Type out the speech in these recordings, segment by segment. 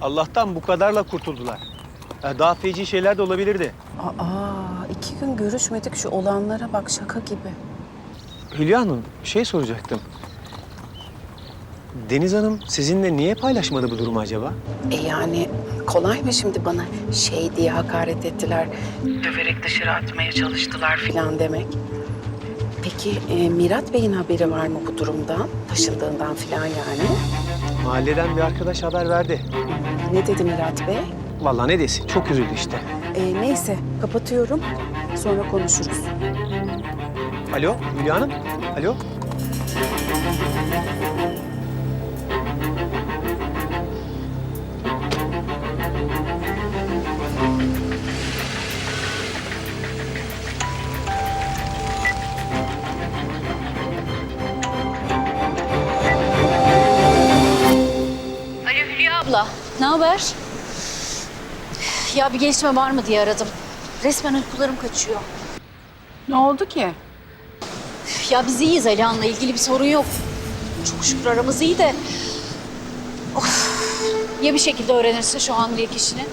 Allah'tan bu kadarla kurtuldular. Ya Daha feci şeyler de olabilirdi. Aa, iki gün görüşmedik şu olanlara bak şaka gibi. Hülya Hanım, şey soracaktım. Deniz Hanım sizinle niye paylaşmadı bu durumu acaba? E yani kolay mı şimdi bana şey diye hakaret ettiler. Döverek dışarı atmaya çalıştılar filan demek. Peki e, Mirat Bey'in haberi var mı bu durumdan? Taşındığından filan yani. Mahalleden bir arkadaş haber verdi. Ne dedi Mirat Bey? Vallahi ne desin, çok üzüldü işte. E, neyse kapatıyorum. Sonra konuşuruz. Alo, Hülya Hanım? Alo haber? Ya bir gelişme var mı diye aradım. Resmen uykularım kaçıyor. Ne oldu ki? Ya biz iyiyiz Alihan'la ilgili bir sorun yok. Çok şükür aramız iyi de... Of. Ya bir şekilde öğrenirse şu hamilelik işini?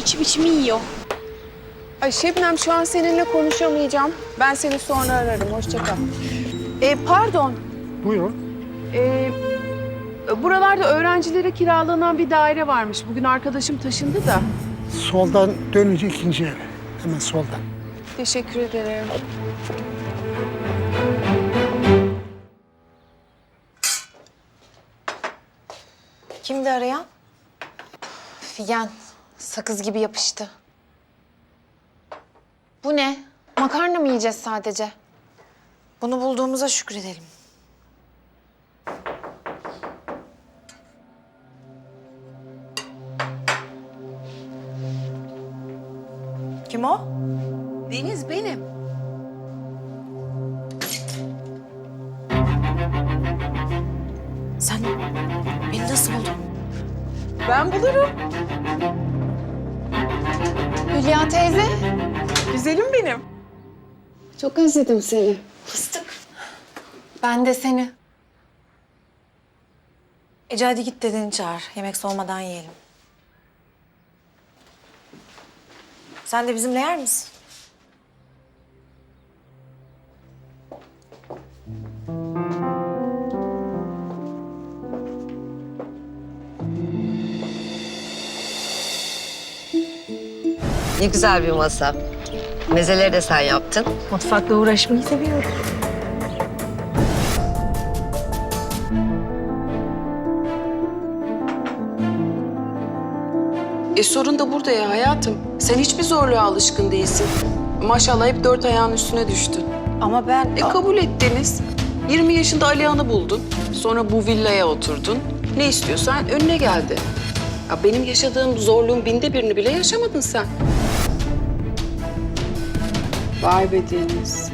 İçim içimi yiyor. Ay Şebnem şu an seninle konuşamayacağım. Ben seni sonra ararım. Hoşça kal. E, pardon. Buyurun. E, buralarda öğrencilere kiralanan bir daire varmış. Bugün arkadaşım taşındı da. Soldan dönünce ikinci ev. Hemen soldan. Teşekkür ederim. Kimdi arayan? Figen. Sakız gibi yapıştı. Bu ne? Makarna mı yiyeceğiz sadece? Bunu bulduğumuza şükredelim. O? Deniz benim. Sen beni nasıl buldun? Ben bulurum. Hülya teyze. Güzelim benim. Çok özledim seni. Fıstık. Ben de seni. Ece hadi git dedeni çağır. Yemek soğumadan yiyelim. Sen de bizimle yer misin? Ne güzel bir masa. Mezeleri de sen yaptın. Mutfakla uğraşmayı seviyorum. E sorun da burada ya hayatım. Sen hiçbir zorluğa alışkın değilsin. Maşallah hep dört ayağın üstüne düştün. Ama ben... E kabul et Deniz. 20 yaşında Alihan'ı buldun. Sonra bu villaya oturdun. Ne istiyorsan önüne geldi. Ya benim yaşadığım zorluğun binde birini bile yaşamadın sen. Vay be Deniz.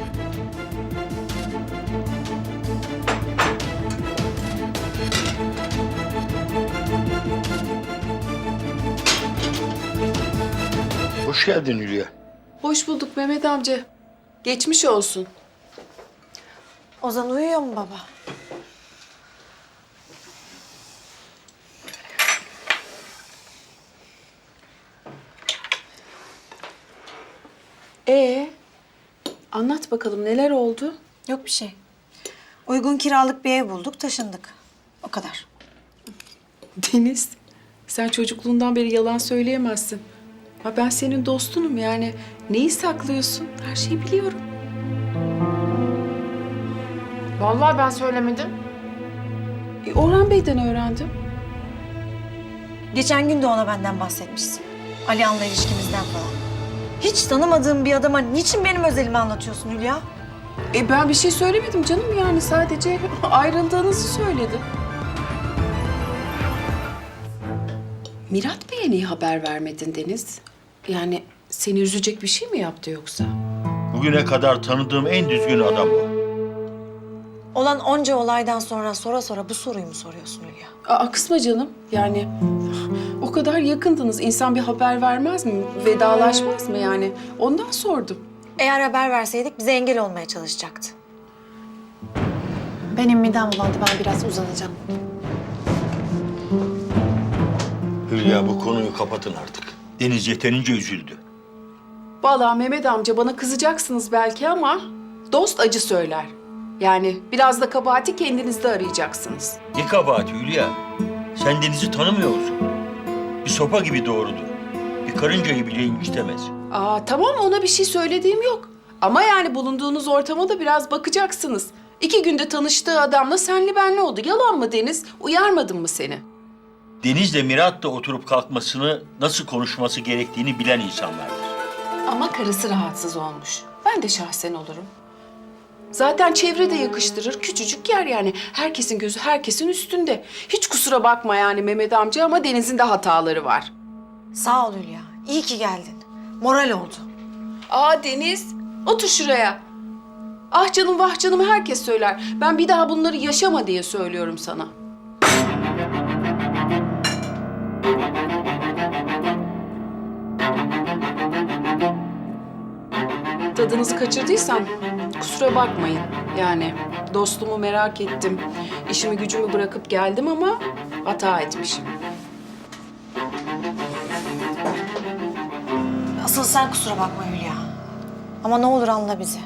Hoş geldin Hülya. Hoş bulduk Mehmet amca. Geçmiş olsun. Ozan uyuyor mu baba? Ee, anlat bakalım neler oldu? Yok bir şey. Uygun kiralık bir ev bulduk, taşındık. O kadar. Deniz, sen çocukluğundan beri yalan söyleyemezsin. Ha ben senin dostunum yani. Neyi saklıyorsun? Her şeyi biliyorum. Vallahi ben söylemedim. E, Orhan Bey'den öğrendim. Geçen gün de ona benden bahsetmişsin. Alihan'la ilişkimizden falan. Hiç tanımadığım bir adama niçin benim özelimi anlatıyorsun Hülya? E ben bir şey söylemedim canım yani sadece ayrıldığınızı söyledim. Mirat Bey'e niye haber vermedin Deniz? Yani seni üzecek bir şey mi yaptı yoksa? Bugüne kadar tanıdığım en düzgün adam o. Olan onca olaydan sonra sora sora bu soruyu mu soruyorsun Hülya? Aa kısma canım yani o kadar yakındınız insan bir haber vermez mi? Vedalaşmaz mı yani? Ondan sordum. Eğer haber verseydik bize engel olmaya çalışacaktı. Benim midem bulandı. Ben biraz uzanacağım. Hülya bu konuyu kapatın artık. Deniz yeterince üzüldü. Vallahi Mehmet amca bana kızacaksınız belki ama dost acı söyler. Yani biraz da kabahati kendinizde arayacaksınız. Ne kabahati Hülya? Sen Deniz'i tanımıyor musun? Bir sopa gibi doğrudur. Bir karıncayı bile incitemez. Aa tamam ona bir şey söylediğim yok. Ama yani bulunduğunuz ortama da biraz bakacaksınız. İki günde tanıştığı adamla senli benli oldu. Yalan mı Deniz? Uyarmadım mı seni? Deniz'le Mirat da oturup kalkmasını, nasıl konuşması gerektiğini bilen insanlardır. Ama karısı rahatsız olmuş. Ben de şahsen olurum. Zaten çevre de yakıştırır. Küçücük yer yani. Herkesin gözü herkesin üstünde. Hiç kusura bakma yani Mehmet amca ama Deniz'in de hataları var. Sağ ol Hülya. İyi ki geldin. Moral oldu. Aa Deniz, otur şuraya. Ah canım vah canım herkes söyler. Ben bir daha bunları yaşama diye söylüyorum sana. Tadınızı kaçırdıysam kusura bakmayın. Yani dostumu merak ettim. İşimi gücümü bırakıp geldim ama hata etmişim. Asıl sen kusura bakma Hülya. Ama ne olur anla bizi.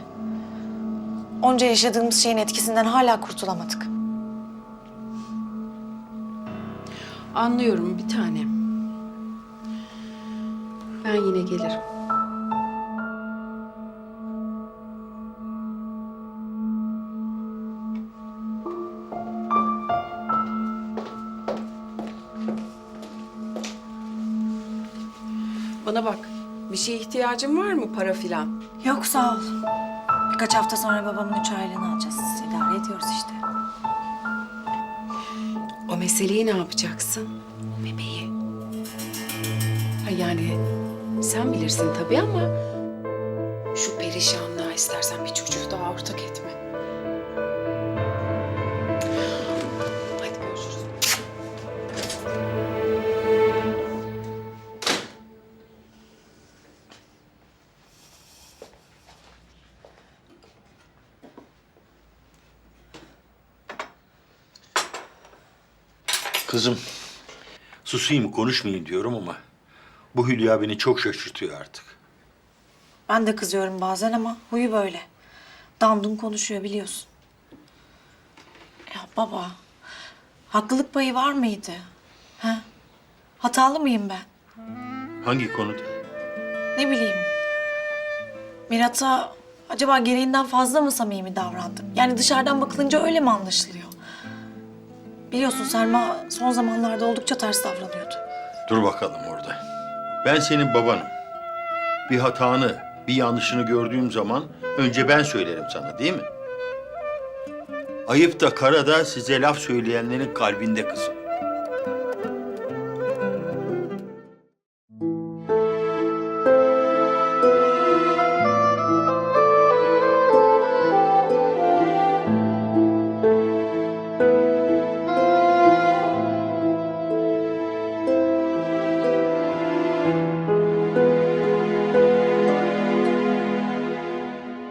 Onca yaşadığımız şeyin etkisinden hala kurtulamadık. Anlıyorum bir tanem. Ben yine gelirim. Bana bak, bir şeye ihtiyacın var mı para filan? Yok sağ ol. Birkaç hafta sonra babamın üç aylığını alacağız. İdare ediyoruz işte. Meseleyi ne yapacaksın? O bebeği. Ha yani sen bilirsin tabii ama şu perişanlığa istersen bir çocuğu daha ortak etme. Kızım, susayım konuşmayayım diyorum ama bu Hülya beni çok şaşırtıyor artık. Ben de kızıyorum bazen ama huyu böyle. Dandun konuşuyor biliyorsun. Ya baba, haklılık payı var mıydı? Ha? Hatalı mıyım ben? Hangi konuda? Ne bileyim. Mirat'a acaba gereğinden fazla mı samimi davrandım? Yani dışarıdan bakılınca öyle mi anlaşılıyor? Biliyorsun Selma son zamanlarda oldukça ters davranıyordu. Dur bakalım orada. Ben senin babanım. Bir hatanı, bir yanlışını gördüğüm zaman önce ben söylerim sana değil mi? Ayıp da kara da size laf söyleyenlerin kalbinde kızım.